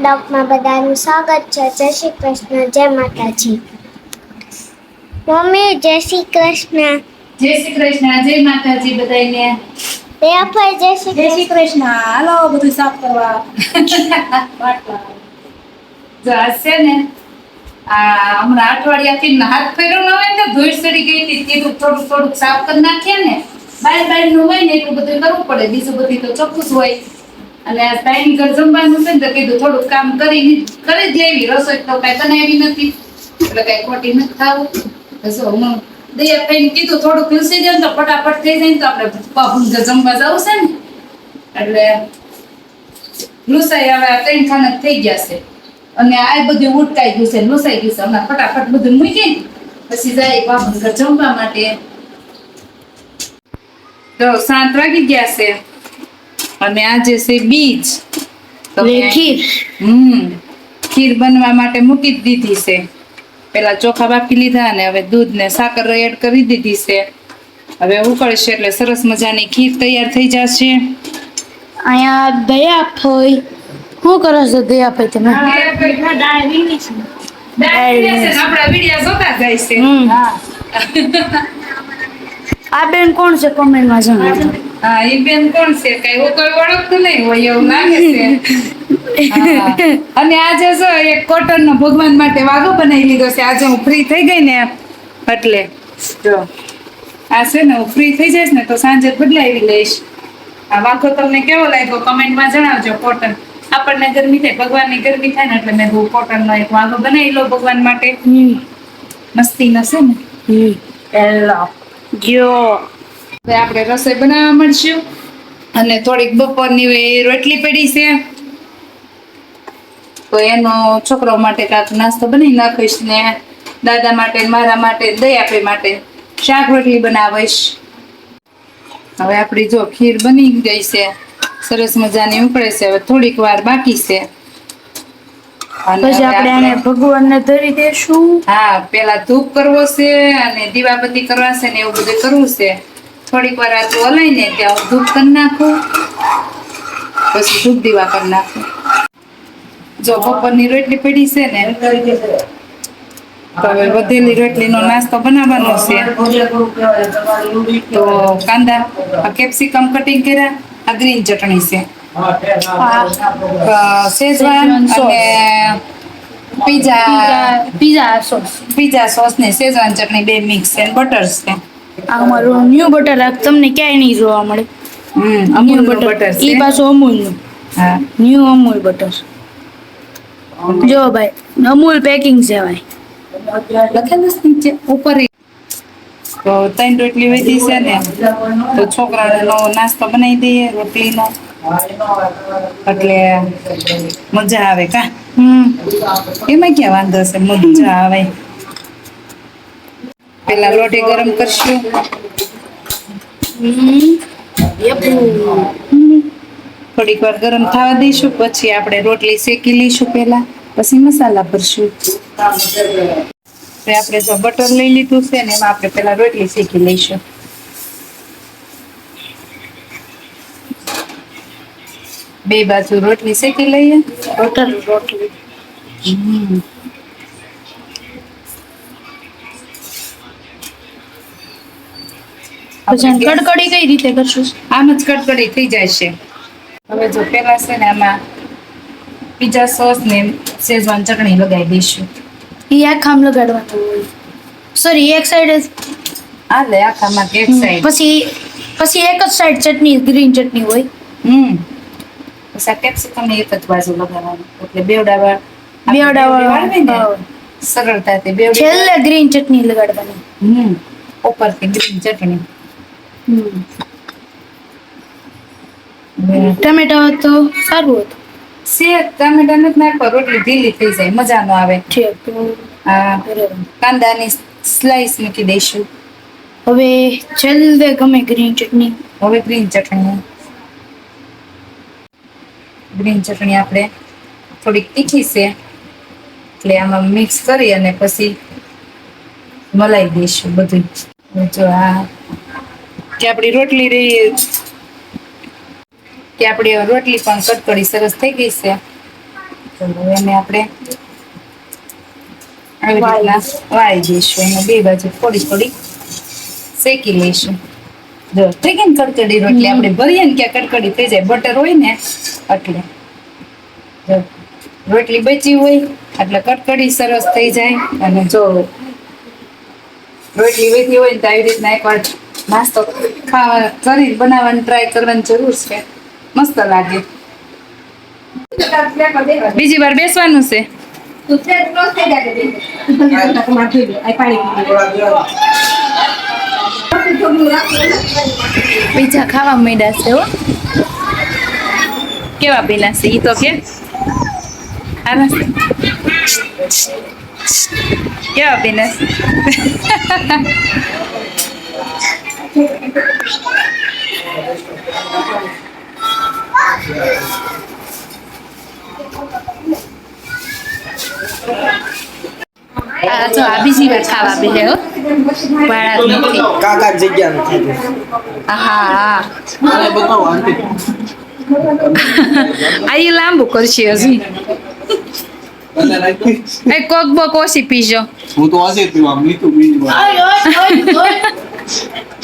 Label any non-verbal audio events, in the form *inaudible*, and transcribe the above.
બ્લોગમાં બધાનું સ્વાગત છે. જય શ્રી કૃષ્ણ. જય માતાજી. મમ્મી જય શ્રી કૃષ્ણ. જય શ્રી કૃષ્ણ. જય માતાજી બધાને રેફર જય શ્રી જય શ્રી કૃષ્ણ. હાલો બધું સાફ કરવા. *laughs* જો આ ને આ હમણાં અઠવાડિયાથી હાથ ફેરવો ન હોય ને તો ધૂળ સડી ગઈ હતી. તેનું થોડુંક થોડુંક સાફ કરી નાખીએ ને. બાર બારનું હોય ને એટલું બધું કરવું પડે. બીજું બધું તો ચોખ્ખું જ હોય. અને આ ટાઈમ ઘર જમવાનું છે તો કીધું થોડુંક કામ કરી કરી જ લેવી. રસોઈ તો કઈ બનાવી નથી. એટલે કાંઈ ખોટી નથી ખાવું તો હું દયા થઈને કીધું, થોડુંક લૂસી જાય તો ફટાફટ થઈ જાય તો આપણે પાપું જમવા જવું છે ને. એટલે લૂસાઈ હવે આ ત્રણ ખાના થઈ ગયા છે. અને આ બધું ઉટકાઈ ગયું છે, લૂસાઈ ગયું છે. હમણાં ફટાફટ બધું મૂકી પછી જાય બાપુ જમવા માટે. તો સાત વાગી ગયા છે. અને આજે છે બીજ ખીર. હમ ખીર બનવા માટે મૂકી જ દીધી છે. પેલા ચોખા બાફી લીધા અને હવે દૂધ ને સાકર એડ કરી દીધી છે. હવે ઉકળશે એટલે સરસ મજાની ખીર તૈયાર થઈ જશે. અહીંયા દયા ફઈ શું કરો છો દયા ફઈ તમે? આપણા વિડિયા જોતા જાય છે. આ બેન કોણ છે કોમેન્ટમાં જણાવો. હા એ બેન કોણ છે? કઈ હું કોઈ ઓળખતું નહીં હોય એવું લાગે છે. અને આજે જો એક કોટન નો ભગવાન માટે વાઘો બનાવી લીધો છે. આજે હું ફ્રી થઈ ગઈ ને એટલે. જો. આ છે ને હું ફ્રી થઈ જઈશ ને તો સાંજે બદલાવી લઈશ. આ વાઘો તમને કેવો લાગ્યો કમેન્ટમાં જણાવજો કોટન. આપણને ગરમી થાય ભગવાનની ગરમી થાય ને એટલે મેં હું કોટન નો એક વાઘો બનાવી લો ભગવાન માટે. મસ્તી છે ને. હેલો. જો. હવે આપણે રસોઈ બનાવવા મળશું. અને થોડીક બપોરની રોટલી પડી છે. તો એનો છોકરો માટે કાંક નાસ્તો બનાવી નાખીશ ને દાદા માટે મારા માટે ને દયાપે માટે શાક રોટલી બનાવીશ. હવે આપણી જો ખીર બની ગઈ છે. સરસ મજાની ઉકળે છે. હવે થોડીક વાર બાકી છે. ભગવાન પછી આપણે આને ભગવાનને ધરી દેશું. હા પેલા ધૂપ કરવો છે અને દીવાબત્તી કરવા છે ને એવું બધું કરવું છે. થોડીક વાર આ તું હલાય ને ત્યાં હું ધૂપ કરી નાખું. પછી ધૂપ દીવા કરી નાખું. જો બપોરની રોટલી પડી છે ને તો હવે વધેલી રોટલીનો નાસ્તો બનાવવાનો છે. તો કાંદા આ કેપ્સિકમ કટિંગ કર્યા આ ગ્રીન ચટણી છે. શેઝવાન અને pizza pizza sauce. Pizza sauce ને શેઝવાન ચટણી બે મિક્સ છે બટર છે. આ અમારું ન્યુ બટર તમને ક્યાંય નહીં જોવા મળે. હમ અમૂલ બટર એ પાછું અમૂલનું. હા. ન્યુ અમૂલ બટર જો ભાઈ અમૂલ પેકિંગ છે ભાઈ. લખેલું નીચે ઉપર. તો ત્રણ રોટલી વધી છે ને તો છોકરાને નવો નાસ્તો બનાવી દઈએ રોટલીનો. એટલે મજા આવે કા? હમ. એમાં ક્યાં વાંધો છે? મજા આવે. પેલા લોટી ગરમ કરશું. થોડીક વાર ગરમ થવા દઈશું પછી આપણે રોટલી શેકી લઈશું પહેલા પછી મસાલા ભરશું. આપણે જો બટર લઈ લીધું છે ને એમાં આપણે પેલા રોટલી શેકી લઈશું. બે બાજુ રોટલી શેકી લઈએ. બટર રોટલી. પછી કડકડી કઈ રીતે કરશું? આમ જ કડકડી થઈ જાય છે. હવે જો પેલા છે ને આમાં બીજા સોસ ને શેઝવાન ચટણી લગાવી દઈશું. એ આખામ લગાડવાનું હોય. સોરી એક સાઈડ આ લે આખામાં એક સાઈડ પછી પછી એક જ સાઈડ ચટણી ગ્રીન ચટણી હોય. હમ. પછી આ કેપ્સિકમ એક જ બાજુ લગાવવાનું એટલે બેવડા વાળ બેવડા ને સરળતાથી બેવડી છેલ્લે ગ્રીન ચટણી લગાડવાની. હમ. ઉપરથી ગ્રીન ચટણી. ટમેટા તો સારું હતું. સેજ ટામેટા નથી નાખવા રોટલી ઢીલી થઈ જાય મજા નો આવે. કાંદાની સ્લાઈસ મૂકી દઈશું. હવે છેલ્લે ગમે ગ્રીન ચટણી. હવે ગ્રીન ચટણી. ગ્રીન ચટણી આપણે થોડીક તીખી છે એટલે આમાં મિક્સ કરી અને પછી મલાઈ દઈશું બધું. જો આ કે આપણી રોટલી રહી કે આપણી રોટલી પણ કટકડી સરસ થઈ ગઈ છે. ચલો એને આપણે આવી રીતના વાળી દઈશું. એને બે બાજુ થોડી થોડી શેકી લઈશું. જો થઈ ગઈ ને કડકડી રોટલી. આપણે ભરીએ ને ક્યાં કડકડી થઈ જાય. બટર હોય ને એટલે. જો રોટલી બચી હોય એટલે કડકડી સરસ થઈ જાય. અને જો રોટલી વધી હોય ને તો આવી રીતના એકવાર નાસ્તો ખાવા કરી બનાવવાની ટ્રાય કરવાની જરૂર છે. મસ્ત લાગે. બીજી વાર બેસવાનું છે. બીજા ખાવા માંડ્યા છે હો. કેવા પેલા છે? ઈ તો કે. કેવા પેલા છે? *laughs* જો આ બીજી વાર ખાવા બેસે હો. વાળા નથી. કાકા જગ્યા નથી હા હા બતાવો આંટી. આ લાંબુ કરશે હજી. એ કોક બોક ઓછી પીજો. હું તો ઓછી પીવા મીઠું બીજું